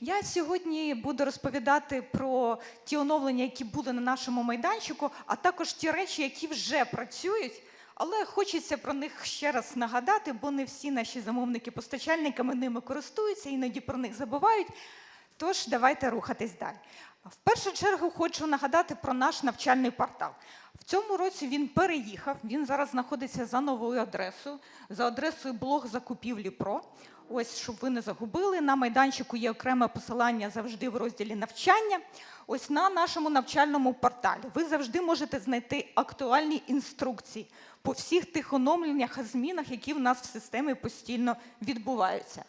Я сьогодні буду розповідати про ті оновлення, які були на нашому майданчику, а також ті речі, які вже працюють. Але хочеться про них ще раз нагадати, бо не всі наші замовники-постачальниками ними користуються, іноді про них забувають. Тож давайте рухатись далі. В першу чергу хочу нагадати про наш навчальний портал. В цьому році він переїхав. Він зараз знаходиться за новою адресою, за адресою блог закупівлі Про. Ось, щоб ви не загубили, на майданчику є окреме посилання завжди в розділі навчання. Ось на нашому навчальному порталі ви завжди можете знайти актуальні інструкції по всіх тих оновленнях змінах, які в нас в системі постійно відбуваються.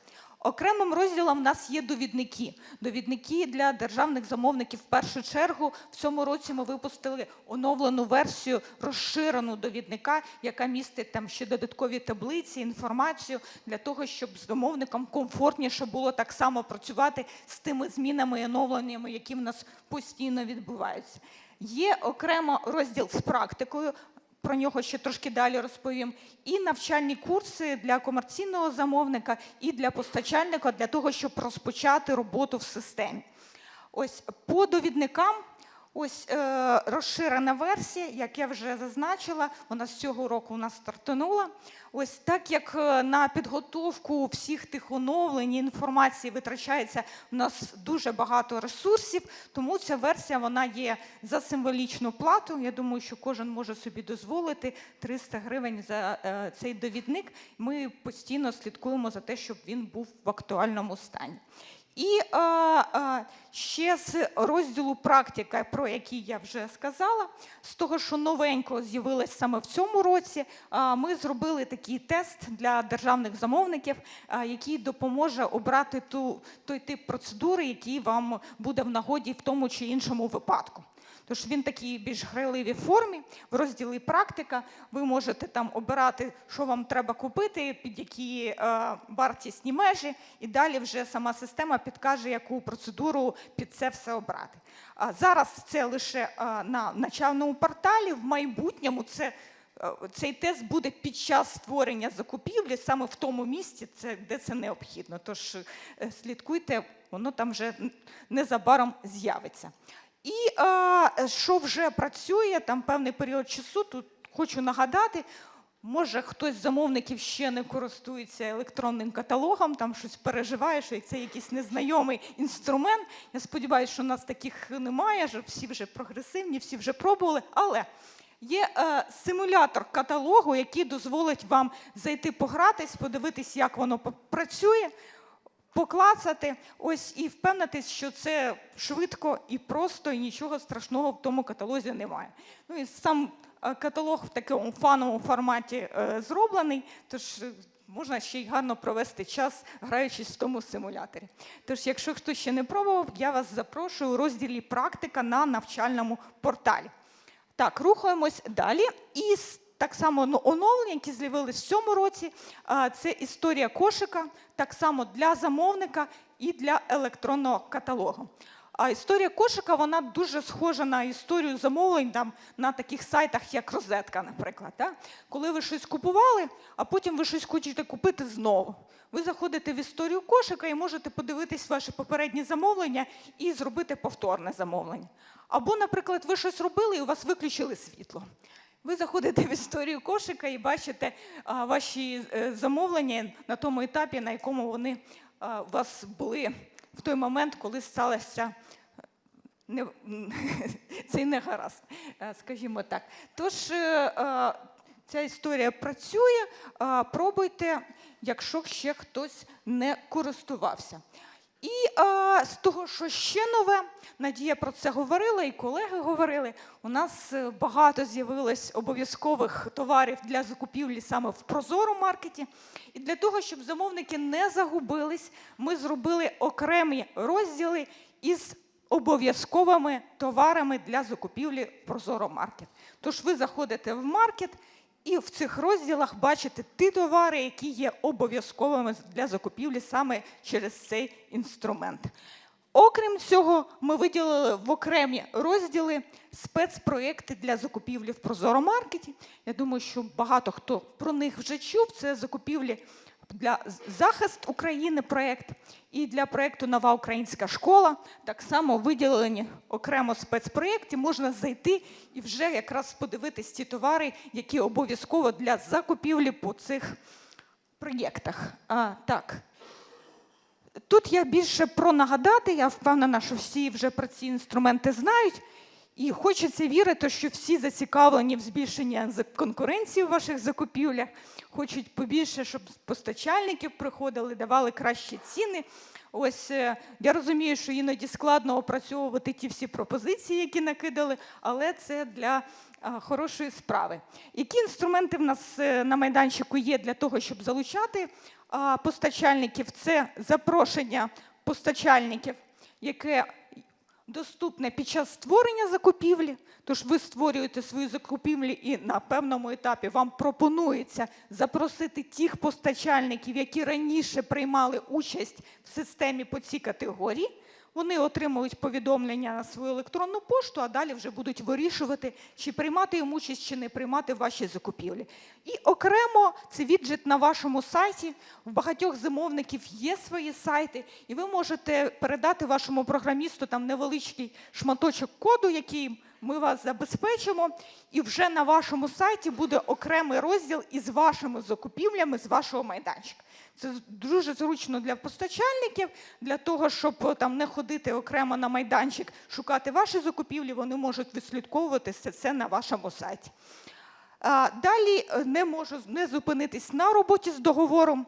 Окремим розділом в нас є довідники. Довідники для державних замовників в першу чергу. В цьому році ми випустили оновлену версію розширену довідника, яка містить там ще додаткові таблиці, інформацію для того, щоб з замовником комфортніше було так само працювати з тими змінами і оновленнями, які в нас постійно відбуваються. Є окремо розділ з практикою. Про нього ще трошки далі розповім. І навчальні курси для комерційного замовника і для постачальника для того, щоб розпочати роботу в системі. Ось по довідникам. Ось е, розширена версія, як я вже зазначила, вона з цього року у нас стартанула. Ось так як е, на підготовку всіх тих оновлень і інформації витрачається в нас дуже багато ресурсів, тому ця версія вона є за символічну плату. Я думаю, що кожен може собі дозволити 300 гривень за е, цей довідник. Ми постійно слідкуємо за те, щоб він був в актуальному стані. І е, е, ще з розділу практика, про який я вже сказала, з того, що новенького з'явилось саме в цьому році, е, ми зробили такий тест для державних замовників, е, який допоможе обрати ту, той тип процедури, який вам буде в нагоді в тому чи іншому випадку. Тож він такий більш грайливій формі. В розділі практика ви можете там обирати, що вам треба купити, під які е, вартісні межі, і далі вже сама система підкаже, яку процедуру під це все обрати. А зараз це лише е, на начальному порталі. В майбутньому це. е, Цей тест буде під час створення закупівлі саме в тому місці, де це необхідно. Тож слідкуйте, воно там вже незабаром з'явиться. І що вже працює, там певний період часу, тут хочу нагадати, може хтось з замовників ще не користується електронним каталогом, там щось переживає, що це якийсь незнайомий інструмент. Я сподіваюся, що у нас таких немає, що всі вже прогресивні, всі вже пробували. Але є е, симулятор каталогу, який дозволить вам зайти погратись, подивитись, як воно працює поклацати, ось і впевнитись, що це швидко і просто, і нічого страшного в тому каталозі немає. Ну і сам е, каталог в такому фановому форматі е, зроблений, тож е, можна ще й гарно провести час, граючись в тому симуляторі. Тож, якщо хто ще не пробував, я вас запрошую у розділі практика на навчальному порталі. Так, рухаємось далі. І так само ну, оновлення, які з'явились в цьому році, це історія кошика, так само для замовника і для електронного каталогу. А історія кошика вона дуже схожа на історію замовлень там, на таких сайтах, як розетка, наприклад. Да? Коли ви щось купували, а потім ви щось хочете купити знову. Ви заходите в історію кошика і можете подивитись ваше попереднє замовлення і зробити повторне замовлення. Або, наприклад, ви щось робили і у вас виключили світло. Ви заходите в історію кошика і бачите ваші е, замовлення на тому етапі, на якому вони у вас були в той момент, коли сталося не, цей негаразд, е, скажімо так. Тож е, е, ця історія працює. е, Пробуйте, якщо ще хтось не користувався. І е, з того, що ще нове, Надія про це говорила, і колеги говорили. У нас е, багато з'явилось обов'язкових товарів для закупівлі саме в Прозоро маркеті. І для того, щоб замовники не загубились, ми зробили окремі розділи із обов'язковими товарами для закупівлі в Прозоро маркет. Тож ви заходите в маркет. І в цих розділах бачите ті товари, які є обов'язковими для закупівлі саме через цей інструмент. Окрім цього, ми виділили в окремі розділи спецпроекти для закупівлі в прозоромаркеті. Я думаю, що багато хто про них вже чув. Це закупівлі для захист України проєкт і для проєкту Нова українська школа. Так само виділені окремо спецпроєкті. Можна зайти і вже якраз подивитись ті товари, які обов'язково для закупівлі по цих проєктах. А, так. Тут я більше про нагадати, я впевнена, що всі вже про ці інструменти знають. І хочеться вірити, що всі зацікавлені в збільшенні конкуренції в ваших закупівлях, хочуть побільше, щоб постачальників приходили, давали кращі ціни. Ось е, я розумію, що іноді складно опрацьовувати ті всі пропозиції, які накидали, але це для хорошої справи. Які інструменти в нас е, на майданчику є для того, щоб залучати постачальників? Це запрошення постачальників, яке доступне під час створення закупівлі. Тож ви створюєте свої закупівлі, і на певному етапі вам пропонується запросити тих постачальників, які раніше приймали участь в системі по цій категорії. Вони отримують повідомлення на свою електронну пошту, а далі вже будуть вирішувати, чи приймати їм участь, чи не приймати ваші закупівлі. І окремо це віджит на вашому сайті. В багатьох замовників є свої сайти, і ви можете передати вашому програмісту там невеличкий шматочок коду, який ми вас забезпечимо, і вже на вашому сайті буде окремий розділ із вашими закупівлями з вашого майданчика. Це дуже зручно для постачальників, для того, щоб е, там не ходити окремо на майданчик, шукати ваші закупівлі, вони можуть відслідковувати все це на вашому сайті. Далі е, не можу не зупинитись на роботі з договором,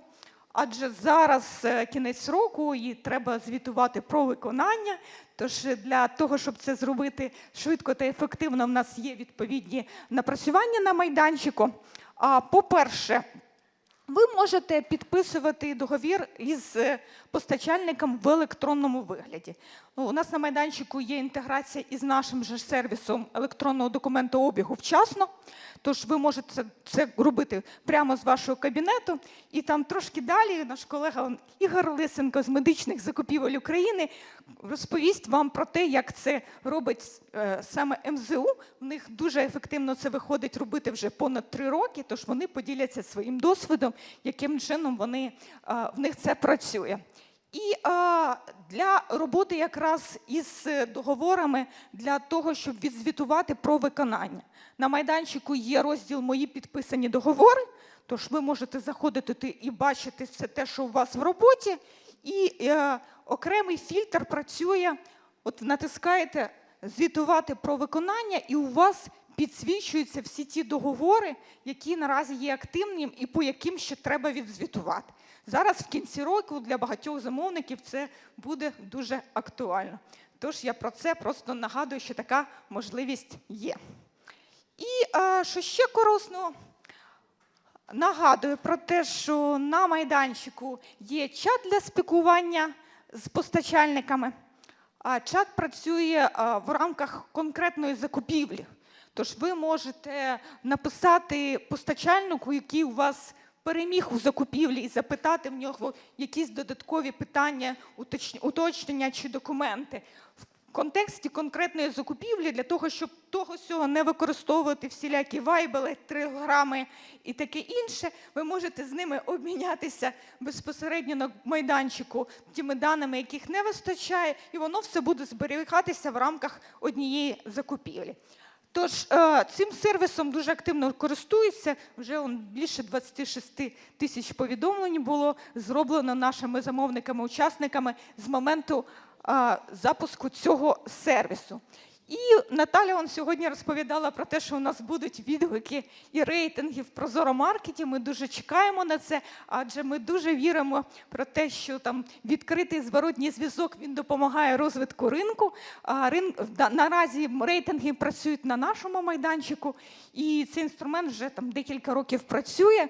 адже зараз е, кінець року і треба звітувати про виконання. Тож е, для того, щоб це зробити швидко та ефективно, в нас є відповідні напрацювання на майданчику. А, По-перше, ви можете підписувати договір із е, постачальником в електронному вигляді. Ну, у нас на майданчику є інтеграція із нашим же сервісом електронного документообігу вчасно. Тож ви можете це, робити прямо з вашого кабінету. І там трошки далі наш колега Ігор Лисенко з медичних закупівель України розповість вам про те, як це робить е, саме МЗУ. В них дуже ефективно це виходить робити вже понад три роки, тож вони поділяться своїм досвідом, яким чином вони, е, в них це працює. І е, для роботи якраз із договорами для того, щоб відзвітувати про виконання. На майданчику є розділ Мої підписані договори. Тож ви можете заходити і бачити все те, що у вас в роботі. І е, окремий фільтр працює. От натискаєте звітувати про виконання, і у вас підсвічуються всі ті договори, які наразі є активними і по яким ще треба відзвітувати. Зараз в кінці року для багатьох замовників це буде дуже актуально. Тож я про це просто нагадую, що така можливість є. І е, що ще корисно, нагадую про те, що на майданчику є чат для спілкування з постачальниками. А чат працює а, в рамках конкретної закупівлі. Тож ви можете написати постачальнику, який у вас переміг у закупівлі, і запитати в нього якісь додаткові питання, уточнення чи документи. В контексті конкретної закупівлі для того, щоб того всього не використовувати всілякі вайбели, триграми і таке інше, ви можете з ними обмінятися безпосередньо на майданчику тими даними, яких не вистачає, і воно все буде зберігатися в рамках однієї закупівлі. Тож е, цим сервісом дуже активно користуються. Вже більше 26 тисяч повідомлень було зроблено нашими замовниками-учасниками з моменту е, запуску цього сервісу. І Наталя он сьогодні розповідала про те, що у нас будуть відгуки і рейтинги в Прозоромаркеті. Ми дуже чекаємо на це, адже ми дуже віримо про те, що там відкритий зворотній зв'язок він допомагає розвитку ринку. А рин... наразі рейтинги працюють на нашому майданчику, і цей інструмент вже там декілька років працює.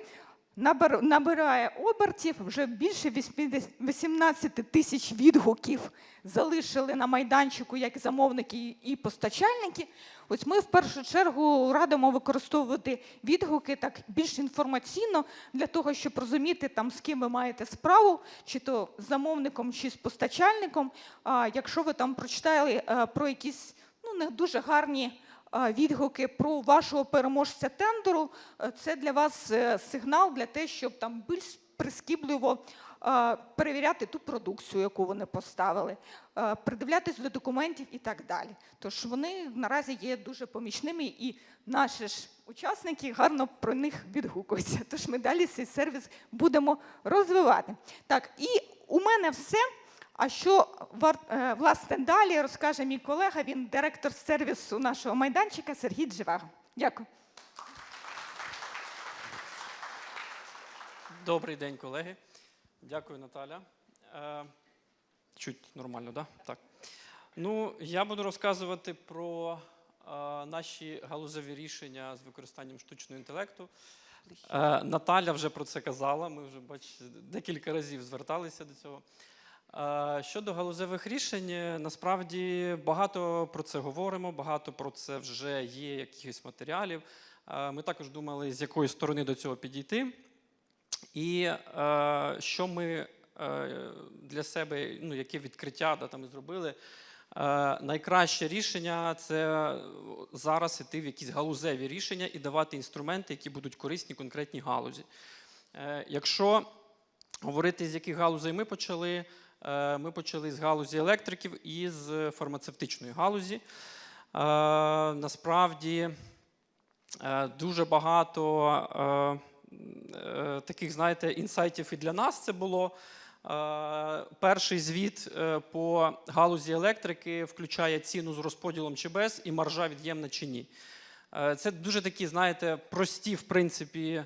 Набир- набирає обертів, вже більше 80 18 тисяч відгуків залишили на майданчику як замовники і постачальники. Ось ми в першу чергу радимо використовувати відгуки так більш інформаційно для того, щоб розуміти, там, з ким ви маєте справу, чи то з замовником, чи з постачальником. А якщо ви там прочитали е, про якісь ну, не дуже гарні відгуки про вашого переможця тендеру, е, це для вас е, сигнал для те, щоб там більш прискіпливо перевіряти ту продукцію, яку вони поставили, придивлятись до документів і так далі. Тож вони наразі є дуже помічними, і наші ж учасники гарно про них відгукуються. Тож ми далі цей сервіс будемо розвивати. Так, і у мене все. А що е, власне далі розкаже мій колега, він директор сервісу нашого майданчика Сергій Дживага. Дякую. Добрий день, колеги. Дякую, Наталя. Е, чуть нормально, да? так? Ну, я буду розказувати про е, наші галузеві рішення з використанням штучного інтелекту. Наталя вже про це казала. Ми вже бачите, декілька разів зверталися до цього. Щодо галузевих рішень, е, насправді багато про це говоримо, багато про це вже є якихось матеріалів. Ми також думали, з якої сторони до цього підійти. І е, що ми е, для себе, ну, яке відкриття да, там, зробили. Найкраще рішення це зараз іти в якісь галузеві рішення і давати інструменти, які будуть корисні конкретній галузі. Якщо говорити, з яких галузей ми почали, ми почали з галузі електриків і з фармацевтичної галузі. Е, насправді е, дуже багато. Е, е, таких, знаєте, інсайтів і для нас це було. Е, Перший звіт е, по галузі електрики включає ціну з розподілом чи без і маржа від'ємна чи ні. Е, Це дуже такі, знаєте, прості, в принципі, е,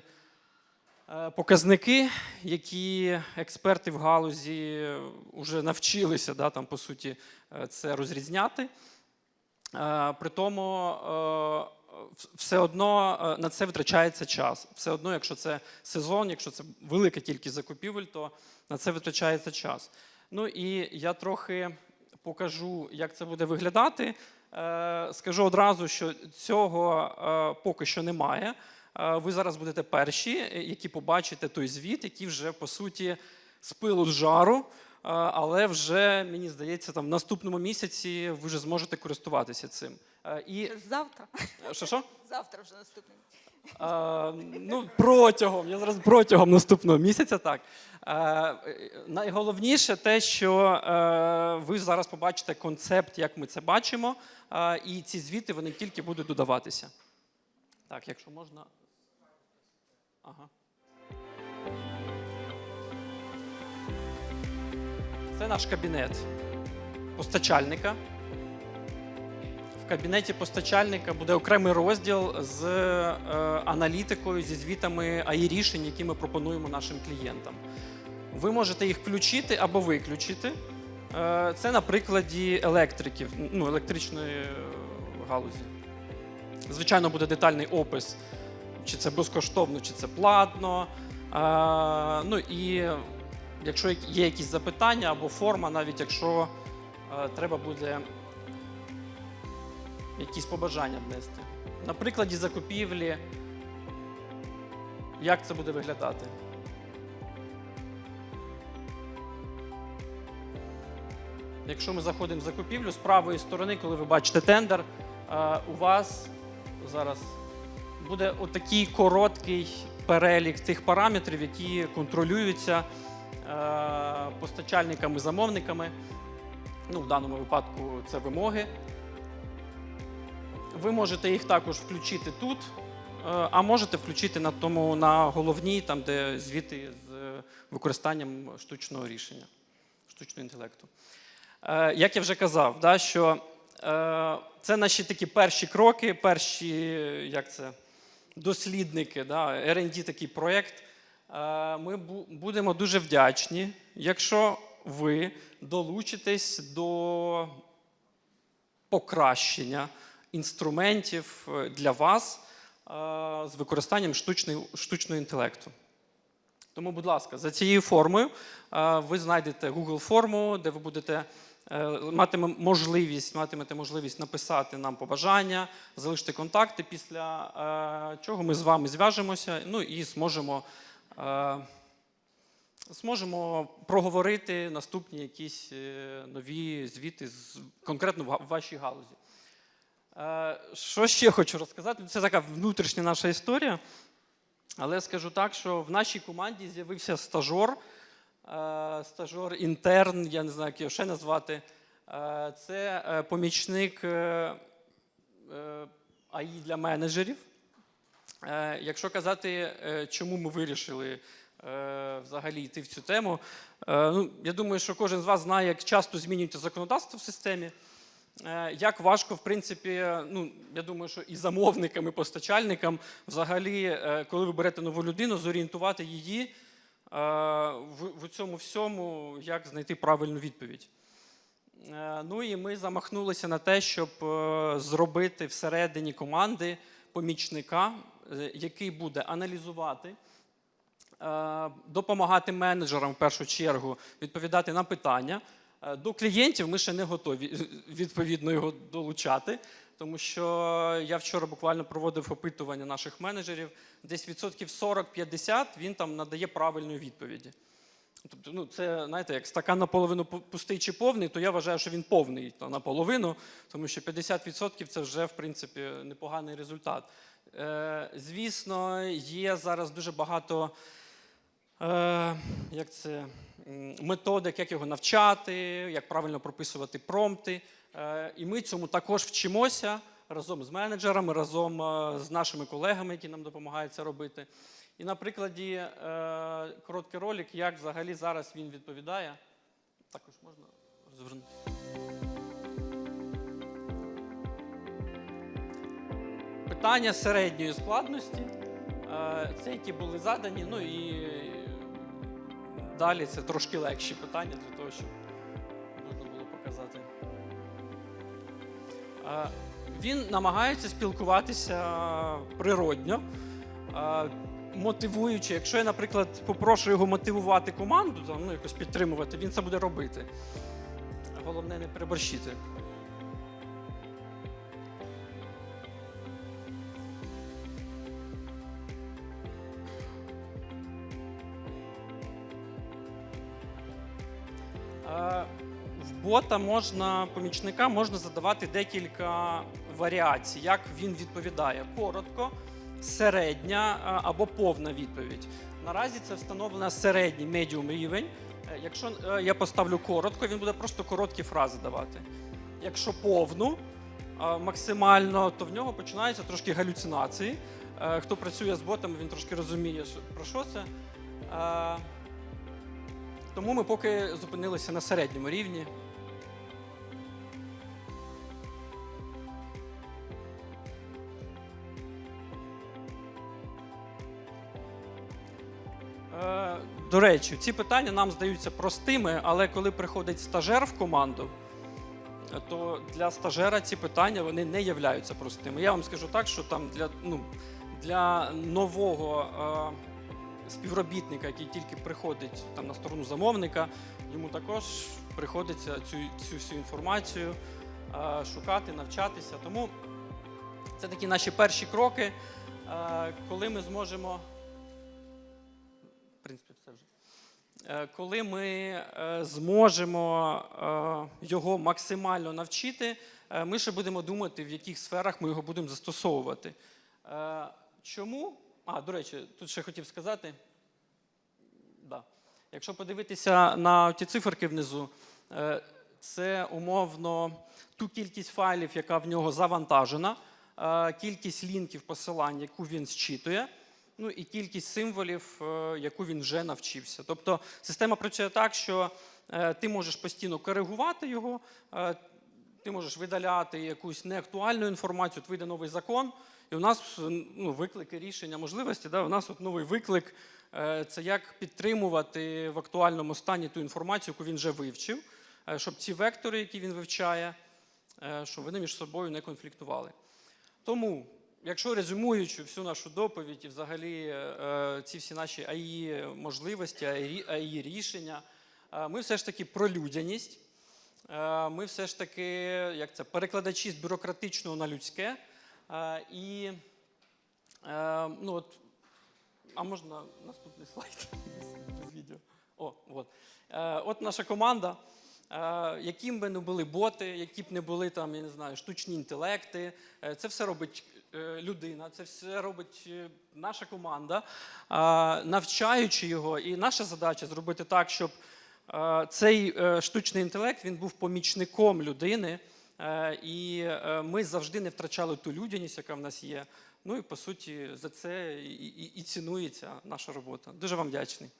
показники, які експерти в галузі вже навчилися да, там, по суті, е, це розрізняти. Е, При тому е, все одно е, на це витрачається час. Все одно, якщо це сезон, якщо це велика кількість закупівель, то на це витрачається час. Ну і я трохи покажу, як це буде виглядати. Е, Скажу одразу, що цього е, поки що немає. Е, Ви зараз будете перші, е, які побачите той звіт, який вже по суті з пилу з жару. Е, Але вже мені здається, там в наступному місяці ви вже зможете користуватися цим. І Завтра. що що? Завтра вже наступний. Е, ну, протягом, я зараз протягом наступного місяця, так. Е, найголовніше те, що е, ви зараз побачите концепт, як ми це бачимо, е, і ці звіти вони тільки будуть додаватися. Так, якщо можна. Це наш кабінет постачальника. В кабінеті постачальника буде окремий розділ з е, аналітикою, зі звітами АІ рішень, які ми пропонуємо нашим клієнтам. Ви можете їх включити або виключити. Е, це на прикладі електриків, ну, електричної е, галузі. Звичайно, буде детальний опис, чи це безкоштовно, чи це платно. Е, ну і якщо є якісь запитання або форма, навіть якщо е, треба буде якісь побажання внести. На прикладі закупівлі, як це буде виглядати? Якщо ми заходимо в закупівлю, з правої сторони, коли ви бачите тендер, е, у вас зараз буде отакий короткий перелік тих параметрів, які контролюються е, постачальниками-замовниками. Ну, в даному випадку це вимоги. Ви можете їх також включити тут, е, а можете включити на тому на головній, там де звіти з використанням штучного рішення, штучного інтелекту. Е, Як я вже казав, да, що це наші такі перші кроки, перші як це, дослідники, да, R&D такий проєкт. Е, Ми будемо дуже вдячні, якщо ви долучитесь до покращення інструментів е, для вас е, з використанням штучного інтелекту. Тому, будь ласка, за цією формою ви знайдете Google форму, де ви будете матиме можливість, матимете можливість написати нам побажання, залишити контакти, після чого ми з вами зв'яжемося ну і зможемо, зможемо проговорити наступні якісь е, нові звіти конкретно в вашій галузі. Що ще хочу розказати? Це така внутрішня наша історія. Але скажу так, що в нашій команді з'явився стажор, стажор інтерн, я не знаю, як його ще назвати. Це е, помічник е, АІ для менеджерів. Е, Якщо казати, е, чому ми вирішили е, взагалі йти в цю тему, ну, я думаю, що кожен з вас знає, як часто змінюється законодавство в системі. Як важко, в принципі, ну я думаю, що і замовникам, і постачальникам, взагалі, коли ви берете нову людину, зорієнтувати її в, цьому всьому, як знайти правильну відповідь. Ну і ми замахнулися на те, щоб зробити всередині команди помічника, який буде аналізувати, е, допомагати менеджерам в першу чергу відповідати на питання. Е, До клієнтів ми ще не готові е, відповідно його долучати, тому що я вчора буквально проводив опитування наших менеджерів. Десь відсотків 40-50 він там надає правильної відповіді. Тобто, ну, це, знаєте, як стакан наполовину пустий чи повний, то я вважаю, що він повний то наполовину, тому що 50% це вже, в принципі, непоганий результат. Е, звісно, є зараз дуже багато е, як це, методик, як його навчати, як правильно прописувати промпти. Е, і ми цьому також вчимося разом з менеджерами, разом з нашими колегами, які нам допомагають це робити. І на прикладі короткий ролик, як взагалі зараз він відповідає. Також можна розвернути. Питання середньої складності. Е, Це які були задані. Ну і далі це трошки легші питання для того, щоб можна було показати. Е, Він намагається спілкуватися природньо, е, мотивуючи. Якщо я, наприклад, попрошу його мотивувати команду, там, ну, якось підтримувати, він це буде робити. Головне не переборщити. В бота можна, помічника можна задавати декілька варіацій, як він відповідає. Коротко, середня е, або повна відповідь. Наразі це встановлено середній медіум рівень. Е, Якщо е, я поставлю коротко, він буде просто короткі фрази давати. Якщо повну, е, максимально, то в нього починаються трошки галюцинації. Е, Хто працює з ботами, він трошки розуміє, про що це. Тому ми поки зупинилися на середньому рівні. Е, До речі, ці питання нам здаються простими, але коли приходить стажер в команду, то для стажера ці питання вони не являються простими. Я вам скажу так, що там для, ну, для нового е, співробітника, який тільки приходить там, на сторону замовника, йому також приходиться цю, цю всю інформацію е, шукати, навчатися. Тому це такі наші перші кроки, е, коли ми зможемо. В принципі, все вже. Е, Коли ми е, зможемо е, його максимально навчити, ми ще будемо думати, в яких сферах ми його будемо застосовувати. Чому? А, до речі, тут ще хотів сказати. Да. Якщо подивитися на ті циферки внизу, е, це умовно ту кількість файлів, яка в нього завантажена, е, кількість лінків посилань, яку він зчитує, ну і кількість символів, е, яку він вже навчився. Тобто система працює так, що ти можеш постійно коригувати його, ти можеш видаляти якусь неактуальну інформацію, от вийде новий закон, і у нас ну, виклики рішення можливості. Да? У нас от новий виклик е, це як підтримувати в актуальному стані ту інформацію, яку він вже вивчив, е, щоб ці вектори, які він вивчає, е, щоб вони між собою не конфліктували. Тому, якщо резюмуючи всю нашу доповідь і взагалі ці всі наші АІ можливості, АІ рішення, ми все ж таки про людяність. Е, Ми все ж таки, як це, перекладачі з бюрократичного на людське. Е, І е, ну от, а можна наступний слайд без відео. О, от. От наша команда. Яким би не були боти, які б не були там, я не знаю, штучні інтелекти, це все робить людина, це все робить наша команда, навчаючи його. І наша задача зробити так, щоб цей е, штучний інтелект він був помічником людини. Е, І е, ми завжди не втрачали ту людяність, яка в нас є. Ну і по суті за це і, і, і цінується наша робота. Дуже вам вдячний.